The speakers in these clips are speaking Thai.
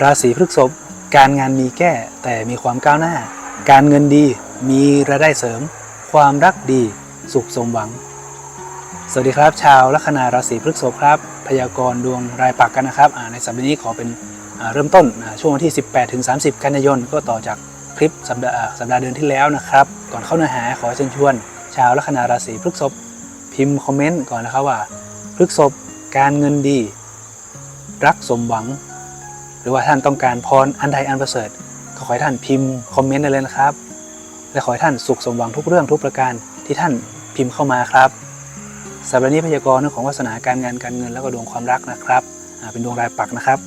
ราศีพฤษภการงานมีแก้แต่มีความก้าวหน้า การเงินดีมีรายได้เสริม ความรักดีสุขสมหวัง สวัสดีครับ ชาวลัคนาราศีพฤษภครับ พยากรณ์ดวงรายปักกันนะครับในสัปดาห์นี้ขอเป็นเริ่มต้นช่วงวันที่ 18ถึง30 กันยายนก็ต่อจากคลิปสัปดาห์สัปดาห์เดือนที่แล้วนะครับ ก่อนเข้าเนื้อหาขอเชิญชวน ชาวลัคนาราศีพฤษภพิมพ์คอมเมนต์ก่อนนะครับว่าพฤษภการเงินดี รักสมหวัง หรือว่าท่านต้องการพรอันใดอันประเสริฐก็ขอให้ท่านพิมพ์คอมเมนต์ได้เลยนะครับ และขอให้ท่านสุขสมหวังทุกเรื่องทุกประการที่ท่านพิมพ์เข้ามาครับสัปดาห์นี้พยากรณ์เรื่องของวาสนาการงานการเงิน แล้วก็ดวงความรักนะครับเป็นดวงรายปักนะครับ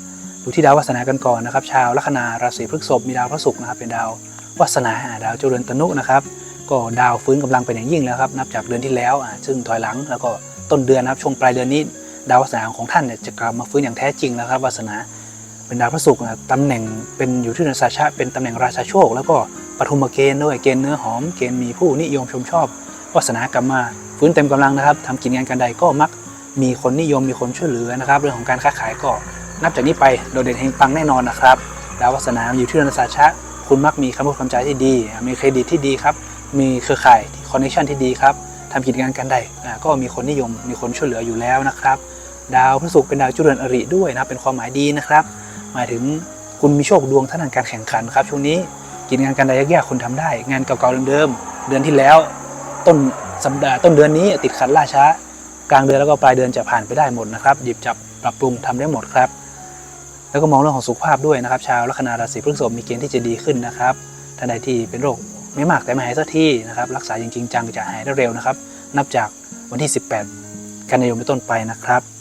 ดูที่ดาววาสนากันก่อนนะครับ ชาวลัคนาราศีพฤษภมีดาวพระศุกร์นะครับเป็นดาววาสนาดาวเจริญตนุนะครับ ก็ดาวฟื้นกำลังเป็นอย่างยิ่งแล้วครับนับจากเดือนที่แล้วอ่าซึ่งถอยหลังแล้วก็ต้นเดือนนะครับช่วงปลายเดือนนี้ ดาววาสนาของท่านเนี่ยจะกลับมาฟื้นอย่างแท้จริงแล้วครับวาสนา เป็นดาวพระศุกร์นะตำแหน่งเป็นอยู่ที่เรือนสาชะเป็นตำแหน่งราชาโชค แล้วก็ปฐุมเกณฑ์ด้วยเกณฑ์เนื้อหอมเกณฑ์มีผู้นิยมชมชอบวาสนากลับมาฟื้นเต็มกำลังนะครับทำกินงานการใดก็มักมีคนนิยมมีคนช่วยเหลือนะครับ เรื่องของการค้าขายก็นับจากนี้ไปโดดเด่นเฮงปังแน่นอนนะครับดาววาสนาอยู่ที่เรือนสาชคุณมักมีคำพูดคำจาที่ดี มีเครดิตที่ดีครับ มีเครือข่ายคอนเนคชันที่ดีครับทำกิจการการใดก็มีคนนิยม มีคนช่วยเหลืออยู่แล้วนะครับ ดาวพฤหัสเป็นดาวจุเรือนอริด้วยนะ เป็นความหมายดีนะครับ หมายถึงคุณมีโชคดวงท่านทางการแข่งขันครับช่วงนี้กิจงานการใดยากๆคุณทำได้ งานเก่าๆเดิมๆเดือนที่แล้ว ต้นสัปดาห์ต้นเดือนนี้ติดขัดล่าช้า กลางเดือนแล้วก็ปลายเดือนจะผ่านไปได้หมดนะครับหยิบจับปรับปรุงทำได้หมดครับ แล้วก็มองเรื่องของสุขภาพด้วยนะครับ ชาวลัคนาราศีพฤษภมีเกณฑ์ที่จะดีขึ้นนะครับท่านใดที่เป็นโรคไม่มากแต่ไม่หายสักทีนะครับรักษาจริงจังจะหายได้เร็วนะครับ นับจากวันที่ 18 กันยายนเป็นต้นไปนะครับ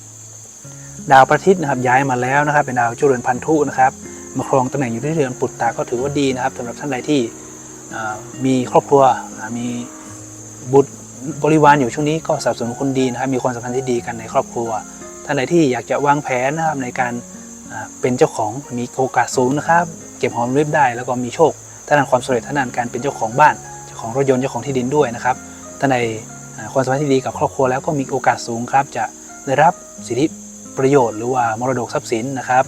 ดาวพระอาทิตย์นะครับย้ายมาแล้วนะครับ เป็นดาวจุเรือนพันธุนะครับมาครองตำแหน่งอยู่ที่เรือนปุตตาก็ถือว่าดีนะครับสำหรับท่านใดที่มีครอบครัวมีบุตรบริวารอยู่ช่วงนี้ก็สับสนคนดีนะครับ มีความสัมพันธ์ที่ดีกันในครอบครัว ท่านใดที่อยากจะวางแผนนะครับในการเป็นเจ้าของมีโอกาสสูงนะครับ เก็บหอมริบได้แล้วก็มีโชคท่านนั้นความสำเร็จท่านนั้นการเป็นเจ้าของบ้านเจ้าของรถยนต์เจ้าของที่ดินด้วยนะครับท่านใดความสัมพันธ์ที่ดีกับครอบครัวแล้วก็มีโอกาสสูงครับ จะได้รับสิทธิ ประโยชน์หรือว่ามรดกทรัพย์สินนะครับ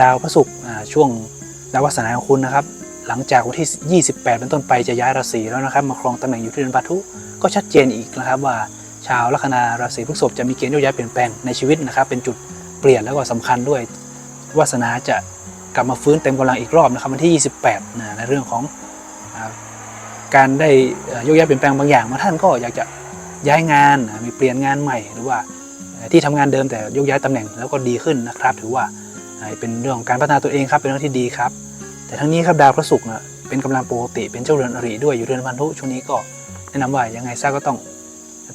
ดาวพระศุกร์ช่วงดาววาสนาของคุณนะครับ หลังจากวันที่ 28 เป็นต้นไปจะย้ายราศีแล้วนะครับ มาครองตำแหน่งอยู่ที่เรือนพันธุก็ชัดเจนอีกนะครับว่าชาวลัคนาราศีพฤษภจะมีเกณฑ์โยกย้ายเปลี่ยนแปลงในชีวิตนะครับ เป็นจุดเปลี่ยนแล้วก็สำคัญด้วยวาสนาจะกลับมาฟื้นเต็มกำลังอีกรอบนะครับวันที่ 28นะในเรื่องของการได้โยกย้ายเปลี่ยนแปลงบางอย่างบาท่านก็อยากจะย้ายงานมีเปลี่ยนงานใหม่หรือว่า ที่ทำงานเดิมแต่ยกย้ายตำแหน่งแล้วก็ดีขึ้นนะครับ ถือว่าเป็นเรื่องของการพัฒนาตัวเองครับเป็นเรื่องที่ดีครับ แต่ทั้งนี้ครับดาวพระศุกร์เป็นกำลังปกติเป็นเจ้าเรือนอริด้วยอยู่เรือนพันธุช่วงนี้ก็แนะนำว่ายังไงซะก็ต้อง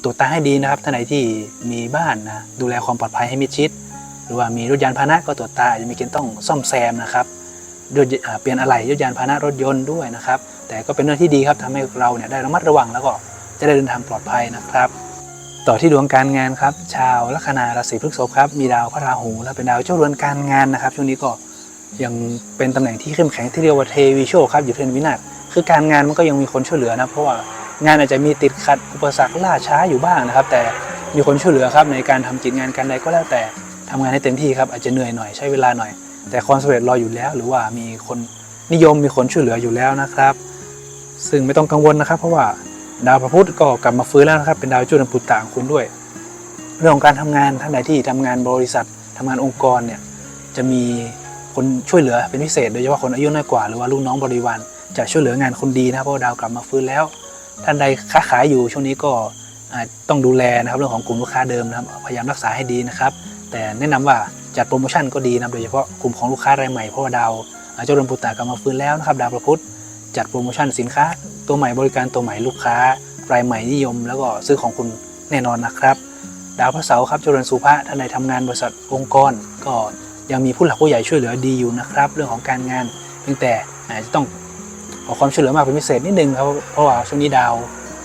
ตรวจตาให้ดีนะครับท่านไหนที่มีบ้านนะดูแลความปลอดภัยให้มิดชิด หรือว่ามีรถยานพาหนะก็ตรวจตาจะมีเกณฑ์ต้องซ่อมแซมนะครับเปลี่ยนอะไหล่รถยานพาหนะรถยนต์ด้วยนะครับ แต่ก็เป็นเรื่องที่ดีครับทำให้เราเนี่ยได้ระมัดระวังแล้วก็จะได้เดินทางปลอดภัยนะครับ ต่อที่ดวงการงานครับ ชาวลัคนาราศีพฤษภครับมีดาวพระราหูและเป็นดาวเจ้าเรือนการงานนะครับ ช่วงนี้ก็ยังเป็นตำแหน่งที่เข้มแข็งที่เรียกว่าเทวีโชคครับอยู่เรือนวินาศคือการงานมันก็ยังมีคนช่วยเหลือนะเพราะว่างานอาจจะมีติดขัดอุปสรรคล่าช้าอยู่บ้างนะครับ แต่มีคนช่วยเหลือครับในการทำกิจงานการใดก็แล้วแต่ทำงานให้เต็มที่ครับอาจจะเหนื่อยหน่อยใช้เวลาหน่อย แต่ความสำเร็จรออยู่แล้ว หรือว่ามีคนนิยมมีคนช่วยเหลืออยู่แล้วนะครับ ซึ่งไม่ต้องกังวลนะครับ เพราะว่า ดาวพระพุธก็กลับมาฟื้นแล้วนะครับ เป็นดาวจุลปุตตะของคุณด้วย เรื่องของการทำงานท่านใดที่ทำงานบริษัททำงานองค์กรเนี่ยจะมีคนช่วยเหลือเป็นพิเศษ โดยเฉพาะคนอายุน้อยกว่าหรือว่าลูกน้องบริวารจะช่วยเหลืองานคนดีนะครับเพราะว่าดาวกลับมาฟื้นแล้ว ท่านใดค้าขายอยู่ช่วงนี้ก็ต้องดูแลนะครับเรื่องของกลุ่มลูกค้าเดิมนะครับพยายามรักษาให้ดีนะครับ แต่แนะนำว่าจัดโปรโมชั่นก็ดีนะโดยเฉพาะกลุ่มของลูกค้ารายใหม่เพราะว่าดาวเจ้าเรือนปุตตะกลับมาฟื้นแล้วนะครับดาวพระพุธจัดโปรโมชั่นสินค้า ตัวใหม่บริการตัวใหม่ลูกค้ารายใหม่นิยม แล้วก็ซื้อของคุณแน่นอนนะครับ ดาวพระเสาร์ครับเจริญสุภะท่านใดทำงานบริษัทองค์กร ก็ยังมีผู้หลักผู้ใหญ่ช่วยเหลือดีอยู่นะครับ เรื่องของการงานเพียงแต่อาจจะต้องขอความช่วยเหลือมากเป็นพิเศษนิดนึงครับเพราะว่าช่วงนี้ดาว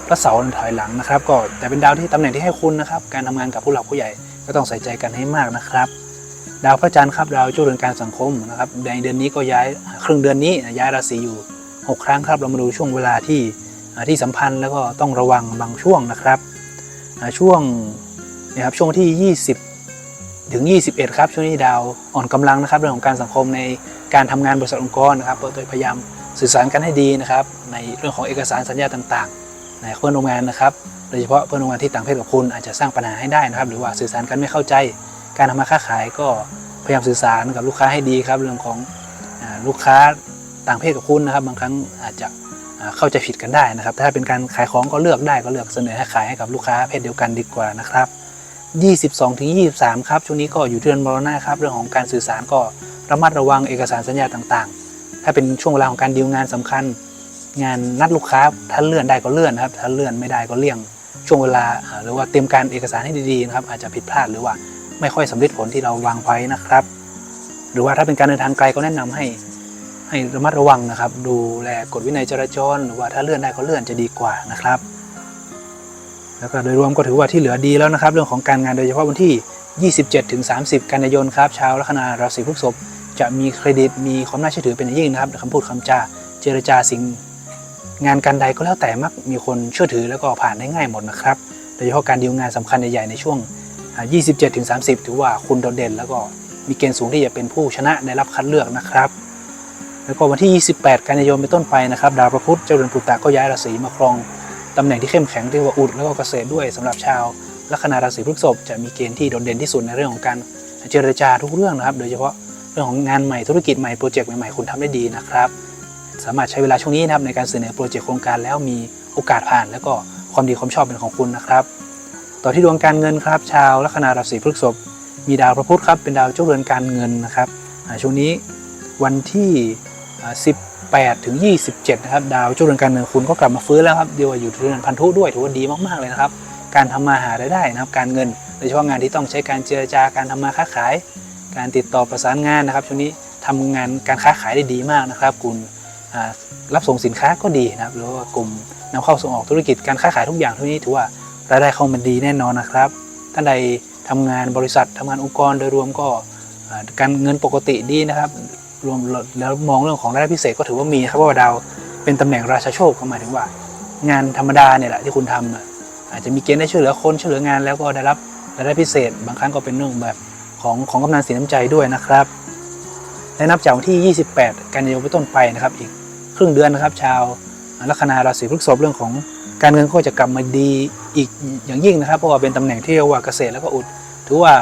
พระเสาร์ถอยหลังนะครับ ก็แต่เป็นดาวที่ตำแหน่งที่ให้คุณนะครับ การทำงานกับผู้หลักผู้ใหญ่ก็ต้องใส่ใจกันให้มากนะครับ ดาวพระจันทร์ครับดาวเจ้าเรือนการสังคมนะครับในเดือนนี้ก็ย้ายครึ่งเดือนนี้ย้ายราศีอยู่ 6 ครั้งครับ เรามาดูช่วงเวลาที่ที่สัมพันธ์แล้วก็ต้องระวังบางช่วงนะครับช่วงนะครับช่วงที่ถึง 21 ครับ ช่วงนี้ดาวอ่อนกำลังนะครับเรื่องของการสังคมในการทำงานบริษัทองค์กรนะครับโดยพยายามสื่อสารกันให้ดีนะครับ ในเรื่องของเอกสารสัญญาต่างๆในเพื่อนร่วมงานนะครับ โดยเฉพาะเพื่อนร่วมงานที่ต่างเพศกับคุณอาจจะสร้างปัญหาให้ได้นะครับ หรือว่าสื่อสารกันไม่เข้าใจ การทำมาค้าขายก็พยายามสื่อสารกับลูกค้าให้ดีครับ เรื่องของลูกค้า ต่างเพศกับคุณนะครับ บางครั้งอาจจะเข้าใจผิดกันได้นะครับ ถ้าเป็นการขายของก็เลือกได้ก็เลือกเสนอให้ขายให้กับลูกค้าเพศเดียวกันดีกว่านะครับ 22-23 ครับ ช่วงนี้ก็อยู่เดือนมรณะครับ เรื่องของการสื่อสารก็ระมัดระวังเอกสารสัญญาต่างๆ ถ้าเป็นช่วงเวลาของการดีลงานสำคัญ งานนัดลูกค้าถ้าเลื่อนได้ก็เลื่อนนะครับ ถ้าเลื่อนไม่ได้ก็เลี่ยงช่วงเวลาหรือว่าเตรียมการเอกสารให้ดีๆนะครับ อาจจะผิดพลาดหรือว่าไม่ค่อยสำเร็จผลที่เราวางไว้นะครับ หรือว่าถ้าเป็นการเดินทางไกลก็แนะนำให้ ให้ระมัดระวังนะครับ ดูแลกฎวินัยจราจรหรือว่าถ้าเลื่อนได้ก็เลื่อนจะดีกว่านะครับ แล้วก็โดยรวมก็ถือว่าที่เหลือดีแล้วนะครับ เรื่องของการงานโดยเฉพาะวันที่ 27ถึง30 กันยายนครับชาวลัคนาราศีพฤษภจะมีเครดิตมีความน่าเชื่อถือเป็นอย่างยิ่งนะครับคำพูดคำจาเจรจาสิ่งงานการใดก็แล้วแต่มักมีคนเชื่อถือแล้วก็ผ่านได้ง่ายหมดนะครับโดยเฉพาะการดีลงานสำคัญใหญ่ๆในช่วงอ่า27ถึง30 ถือว่าคุณโดดเด่น แล้วก็มีเกณฑ์สูงที่จะเป็นผู้ชนะได้รับคัดเลือกนะครับ แล้วก็วันที่ 28 กันยายนเป็นต้นไปนะครับ ดาวพระพุธเจ้าเรือนปุตตะก็ย้ายราศีมาครองตำแหน่งที่เข้มแข็งเรียกว่าอุดแล้วก็เกษตรด้วยสำหรับชาวลัคนาราศีพฤษภจะมีเกณฑ์ที่โดดเด่นที่สุดในเรื่องของการเจรจาทุกเรื่องนะครับ โดยเฉพาะเรื่องของงานใหม่ธุรกิจใหม่โปรเจกต์ใหม่ๆคุณทำได้ดีนะครับ สามารถใช้เวลาช่วงนี้นะครับในการเสนอโปรเจกต์โครงการแล้วมีโอกาสผ่าน แล้วก็ความดีความชอบเป็นของคุณนะครับ ต่อที่ดวงการเงินครับ ชาวลัคนาราศีพฤษภมีดาวพระพุธครับเป็นดาวเจ้าเรือนการเงินนะครับช่วงนี้วันที่ 18 ถึง 27 นะครับ ดาวเจ้าเรือนการเงินคุณก็กลับมาฟื้นแล้วครับเดียวว่าอยู่ที่เรือนพันธุด้วยถือว่าดีมากๆเลยนะครับ การทำมาหารายได้นะครับ การเงินโดยเฉพาะงานที่ต้องใช้การเจรจาการทำมาค้าขาย การติดต่อประสานงานนะครับช่วงนี้ทำงานการค้าขายได้ดีมากนะครับ คุณรับส่งสินค้าก็ดีนะครับหรือว่ากลุ่มนำเข้าส่งออกธุรกิจการค้าขายทุกอย่างทุกนี้ถือว่ารายได้เข้ามาดีแน่นอนนะครับ ท่านใดทำงานบริษัททำงานองค์กรโดยรวมก็การเงินปกติดีนะครับ รวมแล้วมองเรื่องของรายได้พิเศษก็ถือว่ามีครับเพราะว่าดาวเป็นตำแหน่งราชาโชคก็หมายถึงว่า งานธรรมดาเนี่ยแหละที่คุณทำอาจจะมีเกณฑ์ได้ช่วยเหลือคนช่วยเหลืองานแล้วก็ได้รับรายได้พิเศษ บางครั้งก็เป็นเรื่องแบบของของกำนันสีน้ำใจด้วยนะครับและนับจากวันที่ 28 กันยายนเป็นต้นไปนะครับ อีกครึ่งเดือนนะครับ ชาวลัคนาราศีพฤษภเรื่องของการเงินก็จะกลับมาดีอีกอย่างยิ่งนะครับ เพราะว่าเป็นตำแหน่งที่เรียกว่าเกษตรแล้วก็อุด ถือว่า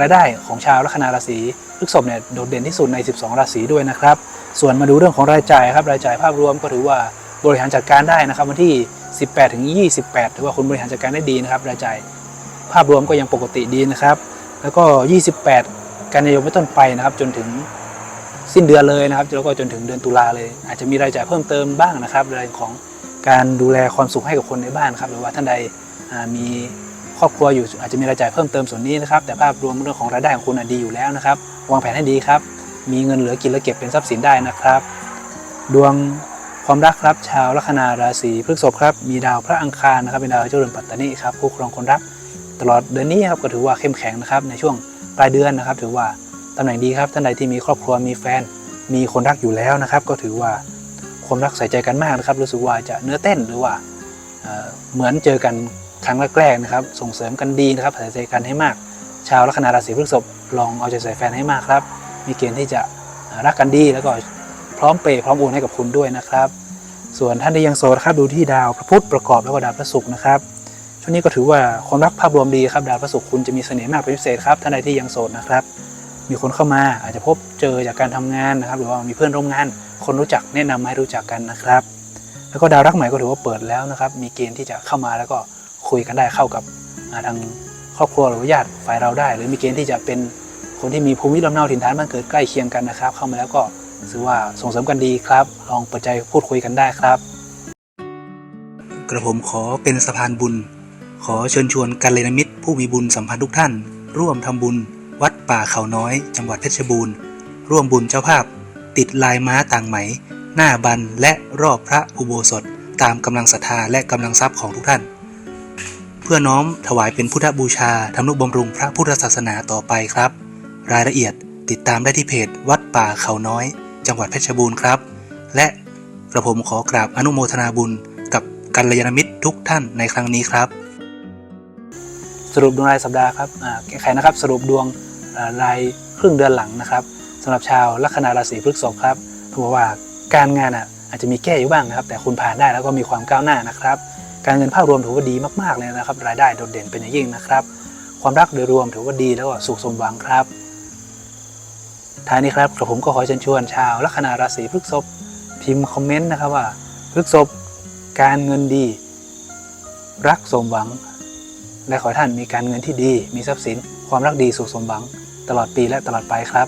รายได้ของชาวลัคนาราศีพฤษภเนี่ยโดดเด่นที่สุดใน 12 ราศีด้วยนะครับ ส่วนมาดูเรื่องของรายจ่ายครับรายจ่ายภาพรวมก็ถือว่าบริหารจัดการได้นะครับวันที่ 18 ถึง 28 ถือว่าคุณบริหารจัดการได้ดีนะครับรายจ่ายภาพรวมก็ยังปกติดีนะครับ แล้วก็ 28 กันยายนเป็นต้นไปนะครับ จนถึงสิ้นเดือนเลยนะครับแล้วก็จนถึงเดือนตุลาเลย อาจจะมีรายจ่ายเพิ่มเติมบ้างนะครับเรื่องของการดูแลความสุขให้กับคนในบ้านครับหรือว่าท่านใดมี ครอบครัวอยู่อาจจะมีรายจ่ายเพิ่มเติมส่วนนี้นะครับ แต่ภาพรวมเรื่องของรายได้ของคุณดีอยู่แล้วนะครับ วางแผนให้ดีครับ มีเงินเหลือกินและเก็บเป็นทรัพย์สินได้นะครับ ดวงความรักครับ ชาวลัคนาราศีพฤษภครับ มีดาวพระอังคารนะครับ เป็นดาวเจ้าเรือนปัตตานีครับคู่ครองคนรัก ตลอดเดือนนี้ครับก็ถือว่าเข้มแข็งนะครับ ในช่วงปลายเดือนนะครับ ถือว่าตำแหน่งดีครับท่านใดที่มีครอบครัวมีแฟน มีคนรักอยู่แล้วนะครับ ก็ถือว่าความรักใส่ใจกันมากนะครับ รู้สึกว่าจะเนื้อเต้นหรือว่าเหมือนเจอกัน ครั้งแรกๆนะครับ ส่งเสริมกันดีนะครับใส่ใจกันให้มาก ชาวลัคนาราศีพฤษภลองเอาใจใส่แฟนให้มากครับ มีเกณฑ์ที่จะรักกันดีแล้วก็พร้อมเปย์พร้อมโอนให้กับคุณด้วยนะครับ ส่วนท่านที่ยังโสดครับดูที่ดาวพระพุธประกอบแล้วก็ดาวพระศุกร์นะครับช่วงนี้ก็ถือว่าความรักภาพรวมดีครับดาวพระศุกร์คุณจะมีเสน่ห์มากเป็นพิเศษครับท่านใดที่ยังโสดนะครับ มีคนเข้ามาอาจจะพบเจอจากการทำงานนะครับ หรือว่ามีเพื่อนร่วมงาน คนรู้จักแนะนำให้รู้จักกันนะครับ แล้วก็ดาวรักใหม่ก็ถือว่าเปิดแล้วนะครับ มีเกณฑ์ที่จะเข้ามาแล้วก็ คุยกันได้เข้ากับาทางครอบครัวหรือญาติฝ่ายเราได้ หรือมีเกณฑ์ที่จะเป็นคนที่มีภูมิลำเนาถิ่นฐานบ้านเกิดใกล้เคียงกันนะครับ เข้ามาแล้วก็ถือว่าส่งเสริมกันดีครับ ลองเปิดใจพูดคุยกันได้ครับ กระผมขอเป็นสะพานบุญ ขอเชิญชวนกัลยาณมิตร ผู้มีบุญสัมพันธ์ทุกท่าน ร่วมทำบุญ วัดป่าเขาน้อย จังหวัดเพชรบูรณ์ร่วมบุญเจ้าภาพ ติดลายม้าต่างไหม หน้าบันและรอบพระอุโบสถ ตามกำลังศรัทธาและกำลังทรัพย์ของทุกท่าน เพื่อน้อมถวายเป็นพุทธบูชาทำนุบำรุงพระพุทธศาสนาต่อไปครับ รายละเอียดติดตามได้ที่เพจวัดป่าเขาน้อย จังหวัดเพชรบูรณ์ครับ และกระผมขอกราบอนุโมทนาบุญกับกัลยาณมิตรทุกท่านในครั้งนี้ครับ สรุปดวงรายสัปดาห์ครับแก้ไขนะครับสรุปดวงรายครึ่งเดือนหลังนะครับสำหรับชาวลัคนาราศีพฤษภครับถือว่าการงานอะอาจจะมีแก้อยู่บ้างนะครับ แต่คุณผ่านได้แล้วก็มีความก้าวหน้านะครับ การเงินภาพรวมถือว่าดีมากๆเลยนะครับ รายได้โดดเด่นเป็นอย่างยิ่งนะครับ ความรักโดยรวมถือว่าดีแล้วก็สุขสมหวังครับท้ายนี้ครับกระผมก็ขอเชิญชวนชาวลัคนาราศีพฤษภพิมพ์คอมเมนต์นะครับว่าพฤษภการเงินดี รักสมหวัง และขอท่านมีการเงินที่ดี มีทรัพย์สิน ความรักดีสุขสมหวัง ตลอดปีและตลอดไปครับ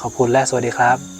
ขอบคุณและสวัสดีครับ